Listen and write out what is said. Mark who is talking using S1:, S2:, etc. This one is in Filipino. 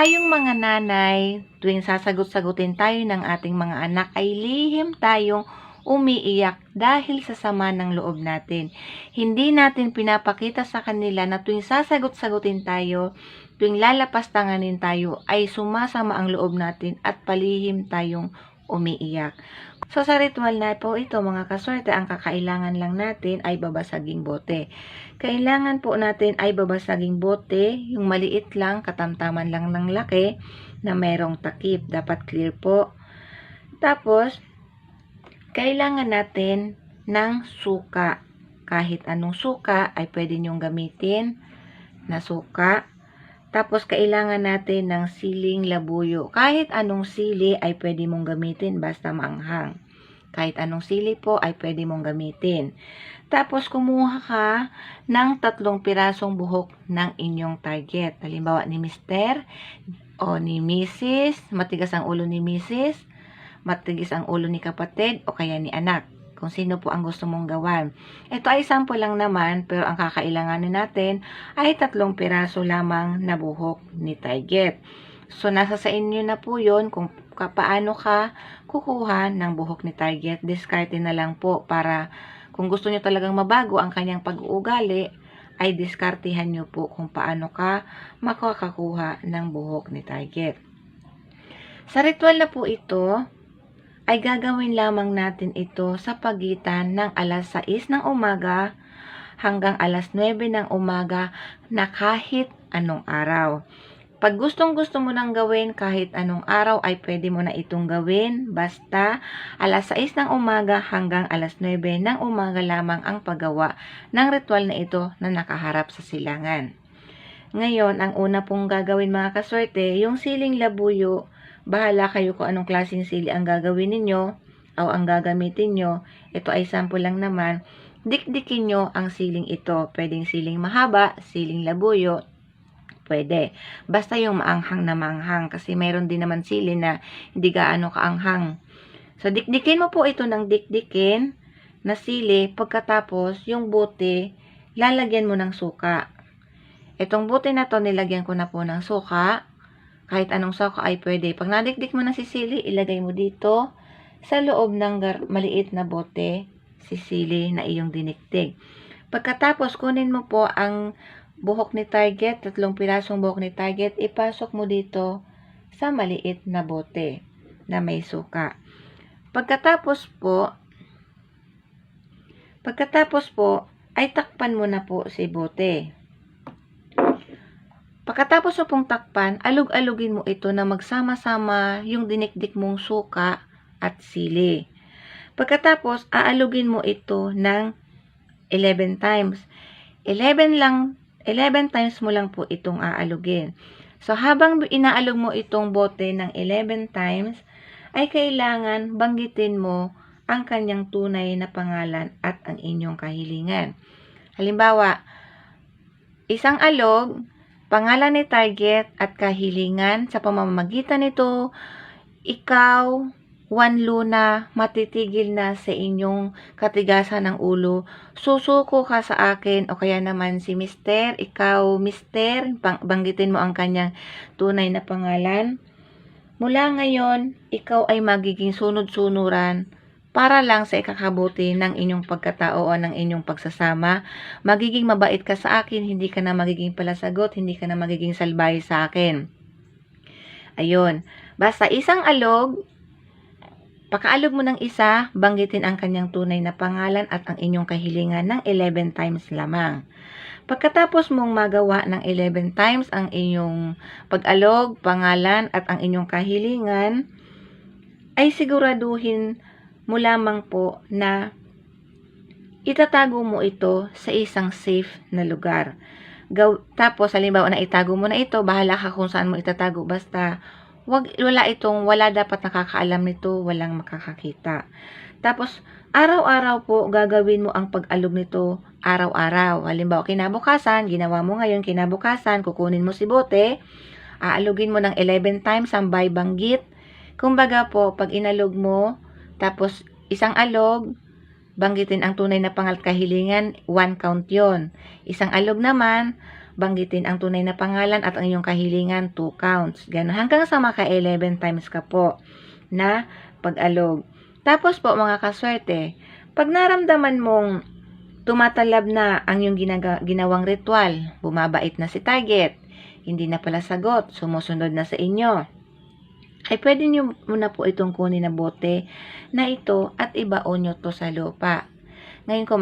S1: Tayong mga nanay, tuwing sasagot-sagutin tayo ng ating mga anak ay lihim tayong umiiyak dahil sa sama ng loob natin. Hindi natin pinapakita sa kanila na tuwing sasagot-sagutin tayo, tuwing lalapastanganin tayo, ay sumasama ang loob natin at palihim tayong umiiyak. So sa ritual na po ito mga kaswerte, ang kakailangan lang natin ay babasaging bote. Kailangan po natin ay babasaging bote, yung maliit lang, katamtaman lang ng laki, na merong takip. Dapat clear po. Tapos, kailangan natin ng suka. Kahit anong suka ay pwede nyong gamitin na suka. Tapos, kailangan natin ng siling labuyo. Kahit anong sili ay pwede mong gamitin basta maanghang. Kahit anong sili po ay pwede mong gamitin. Tapos, kumuha ka ng tatlong pirasong buhok ng inyong target. Halimbawa ni Mr. o ni Mrs. Matigas ang ulo ni Mrs. Matigas ang ulo ni kapatid o kaya ni anak kung sino po ang gusto mong gawan. Ito ay sample lang naman, pero ang kakailanganin natin ay tatlong piraso lamang na buhok ni target. So, nasa sa inyo na po yon kung paano ka kukuha ng buhok ni target. Discarte na lang po para kung gusto nyo talagang mabago ang kanyang pag-uugali, ay diskartihan nyo po kung paano ka makakakuha ng buhok ni target. Sa ritual na po ito, ay gagawin lamang natin ito sa pagitan ng alas 6 ng umaga hanggang alas 9 ng umaga na kahit anong araw. Pag gustong gusto mo nang gawin kahit anong araw ay pwede mo na itong gawin basta alas 6 ng umaga hanggang alas 9 ng umaga lamang ang paggawa ng ritual na ito na nakaharap sa silangan. Ngayon, ang una pong gagawin mga kaswerte, yung siling labuyo Bahala kayo kung anong klaseng sili ang gagawin ninyo o ang gagamitin nyo. Ito ay sample lang naman. Dikdikin nyo ang siling ito. Pwedeng siling mahaba, siling labuyo, pwede. Basta yung maanghang na maanghang kasi mayroon din naman sili na hindi gaano kaanghang. So, dikdikin mo po ito ng dikdikin na sili. Pagkatapos, yung bote, lalagyan mo ng suka. Itong bote na to, nilagyan ko na po ng suka. Kahit anong suka ay pwede. Pag nadikdik mo na si sili, ilagay mo dito sa loob ng maliit na bote si sili na iyong diniktig. Pagkatapos, kunin mo po ang buhok ni target, tatlong pirasong buhok ni target, ipasok mo dito sa maliit na bote na may suka. Pagkatapos po, pagkatapos po, ay takpan mo na po si bote. Pagkatapos mo pong takpan, alug-alugin mo ito na magsama-sama yung dinikdik mong suka at sili. Pagkatapos, aalugin mo ito ng 11 times. 11 lang, 11 times mo lang po itong aalugin. So, habang inaalog mo itong bote ng 11 times, ay kailangan banggitin mo ang kanyang tunay na pangalan at ang inyong kahilingan. Halimbawa, isang alog, pangalan ni target at kahilingan sa pamamagitan nito, ikaw, Juan Luna, matitigil na sa inyong katigasan ng ulo. Susuko ka sa akin o kaya naman si Mister, ikaw Mister, banggitin mo ang kanyang tunay na pangalan. Mula ngayon, ikaw ay magiging sunod-sunuran para lang sa ikakabuti ng inyong pagkatao o ng inyong pagsasama. Magiging mabait ka sa akin, hindi ka na magiging palasagot, hindi ka na magiging salbay sa akin. Ayun. Basta isang alog, pakaalog mo ng isa, banggitin ang kanyang tunay na pangalan at ang inyong kahilingan ng 11 times lamang. Pagkatapos mong magawa ng 11 times ang inyong pag-alog, pangalan at ang inyong kahilingan, ay siguraduhin mo lamang po na itatago mo ito sa isang safe na lugar. Gaw tapos, halimbawa na itago mo na ito, bahala ka kung saan mo itatago. Basta, wag, wala itong, wala dapat nakakaalam nito, walang makakakita. Tapos, araw-araw po gagawin mo ang pag-alog nito araw-araw. Halimbawa, kinabukasan, ginawa mo ngayon, kinabukasan, kukunin mo si bote, aalugin mo ng 11 times ang by banggit. Kumbaga po, pag inalog mo, tapos isang alog, banggitin ang tunay na pangal kahilingan, one count yon. Isang alog naman, banggitin ang tunay na pangalan at ang iyong kahilingan, 2 counts. Ganun. Hanggang sa maka 11 times ka po na pag-alog. Tapos po mga kaswerte, pag naramdaman mong tumatalab na ang iyong ginaga- ginawang ritual, bumabait na si target, hindi na pala sagot, sumusunod na sa inyo, ay pwede nyo muna po itong kunin na bote na ito at ibaon nyo to sa lupa. Ngayon ko,